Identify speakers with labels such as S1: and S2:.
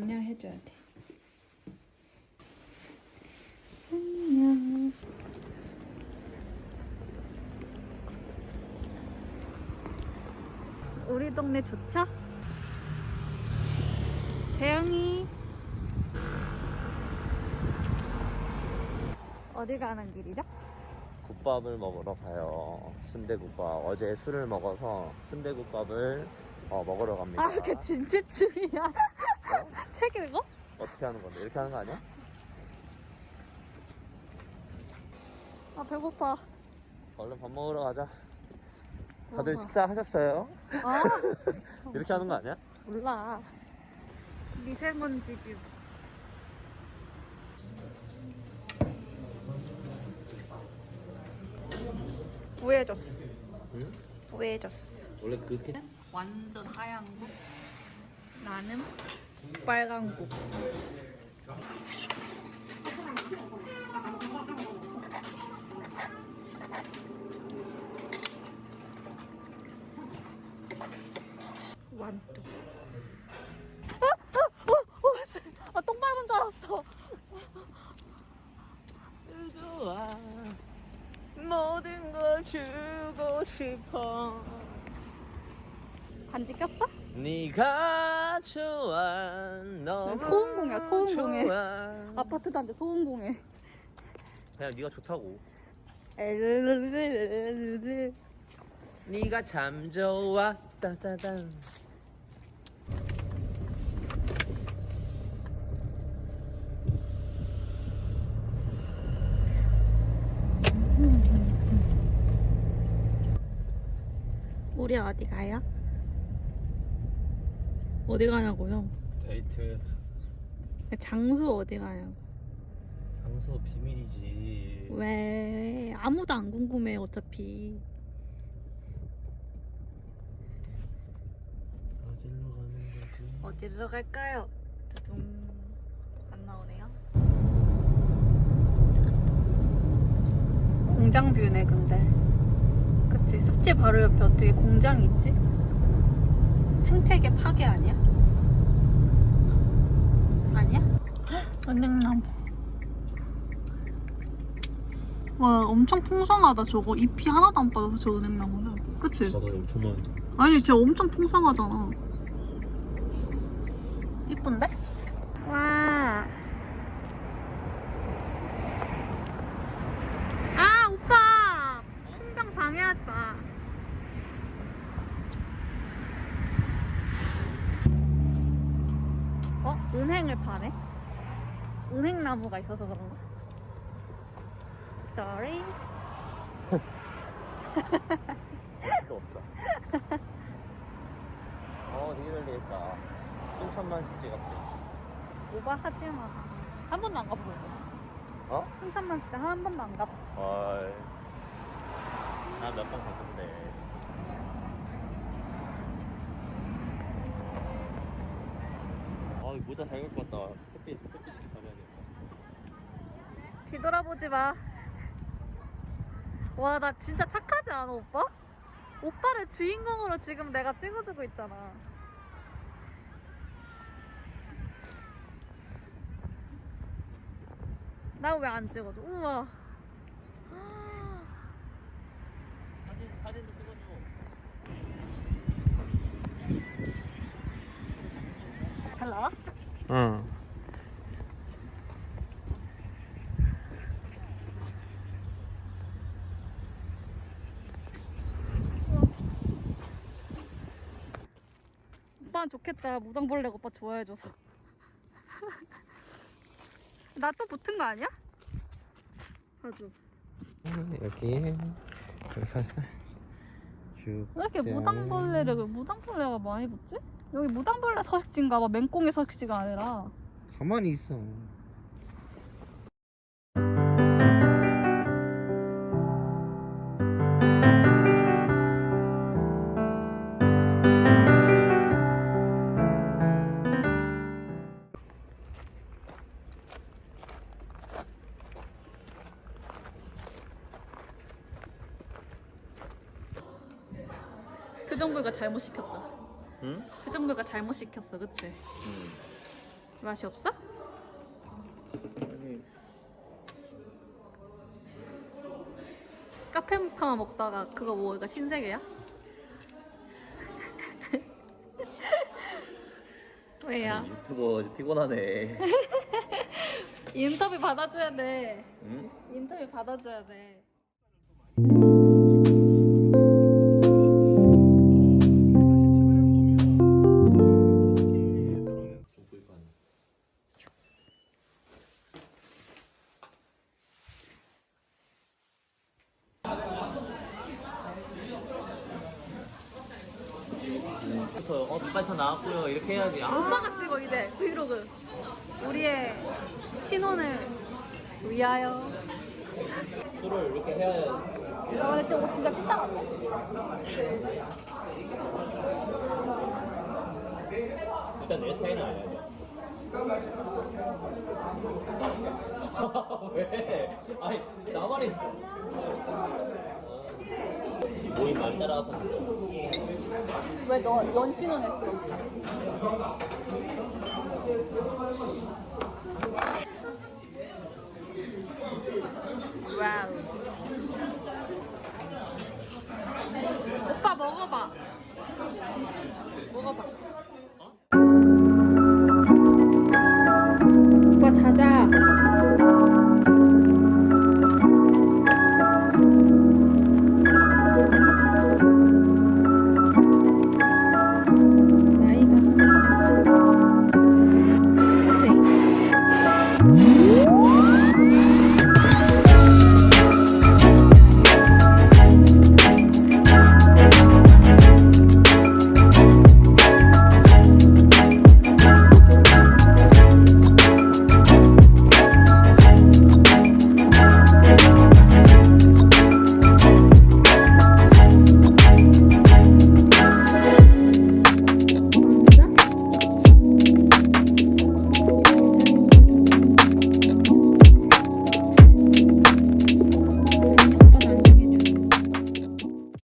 S1: 안녕 해줘야 돼. 안녕. 우리 동네 좋죠? 대영이 어디 가는 길이죠?
S2: 국밥을 먹으러 가요. 순대국밥. 어제 술을 먹어서 순대국밥을 어, 먹으러 갑니다.
S1: 아 이렇게 진지충이야
S2: 어?
S1: 책 읽어?
S2: 어떻게 하는 건데? 이렇게 하는 거 아니야?
S1: 아 배고파
S2: 얼른 밥 먹으러 가자. 다들
S1: 먹어.
S2: 식사하셨어요?
S1: 아
S2: 이렇게 하는 거 아니야?
S1: 몰라 미세먼지 뷰 우회졌어
S2: 응?
S1: 우회졌어
S2: 원래 그렇게
S1: 완전 하얀 국 나는 빨간 국 완뚝 아! 아! 어! 어! 씨. 아, 똥 밟은 줄 알았어
S2: 좋아. 모든 걸 주고 싶어.
S1: 반지 꼈어?
S2: 네가 좋아. 너무
S1: 소음공이야, 소음공해.
S2: 좋아.
S1: 아파트 단지 소음공해
S2: 그냥 네가 좋다고. 네가 참 좋아. 따따단.
S1: 우리 어디 가요? 어디 가냐고요?
S2: 데이트
S1: 장소 어디 가냐고
S2: 장소 비밀이지.
S1: 왜 아무도 안 궁금해 어차피
S2: 어디로 가는 거지?
S1: 어디로 갈까요? 두둥 안 나오네요 공장 뷰네 근데 습지 바로 옆에 어떻게 공장이 있지? 생태계 파괴 아니야? 아니야? 은행나무 와 엄청 풍성하다 저거 잎이 하나도 안 빠져서 저 은행나무는 그치?
S2: 엄청 많은데.
S1: 아니 진짜 엄청 풍성하잖아 이쁜데? 와. 아 오빠 풍경 방해하지 마 어? 은행을 파네? 은행나무가 있어서 그런가? Sorry
S2: 필요 없다. 어, 되게 잘 되겠다. 순천만 습지 같아.
S1: 오버하지 마. 한 번도 안 가봤어.
S2: 어?
S1: 순천만 진짜 한 번도 안 가봤어.
S2: 헐. 나몇 번 갔는데. 아, 이 모자 잘 갖고 왔다. 햇빛, 햇빛 좀 가려야겠다.
S1: 뒤돌아보지 마. 와, 나 진짜 착하지 않아, 오빠? 오빠를 주인공으로 지금 내가 찍어주고 있잖아. 나 왜 안 찍어줘? 우와.
S2: 사진, 사진도 찍어줘.
S1: 잘 나와?
S2: 응.
S1: 오빠는 좋겠다. 무당벌레가 오빠 좋아해줘서. 나 또 붙은 거 아니야? 아주.
S2: 여기, 이렇게 하세 쭉.
S1: 왜 이렇게 무당벌레를 무당벌레가 많이 붙지? 여기 무당벌레 서식지인가 봐. 맹꽁이 서식지가 아니라.
S2: 가만히 있어.
S1: 그 표정 보기가 잘못 시켰다.
S2: 응?
S1: 표정부가 잘못 시켰어, 그치?
S2: 응.
S1: 맛이 없어?
S2: 아니
S1: 카페 모카만 먹다가 그거 뭐가 신세계야? 왜야?
S2: 유튜버 피곤하네.
S1: 인터뷰 받아줘야 돼.
S2: 응?
S1: 인터뷰 받아줘야 돼.
S2: 빨리 나왔고요 이렇게 해야지. 아.
S1: 오빠가 찍어 이제 브이로그. 우리의 신혼을 위하여.
S2: 술을 이렇게 해야
S1: 아 근데 저거 진짜 찐따 같네.
S2: 일단 내 스타일은 아니야. 왜? 아니 나만의 모임 많이 따라와서
S1: 왜 너 넌 신혼했어? 와우. 오빠. 먹어봐.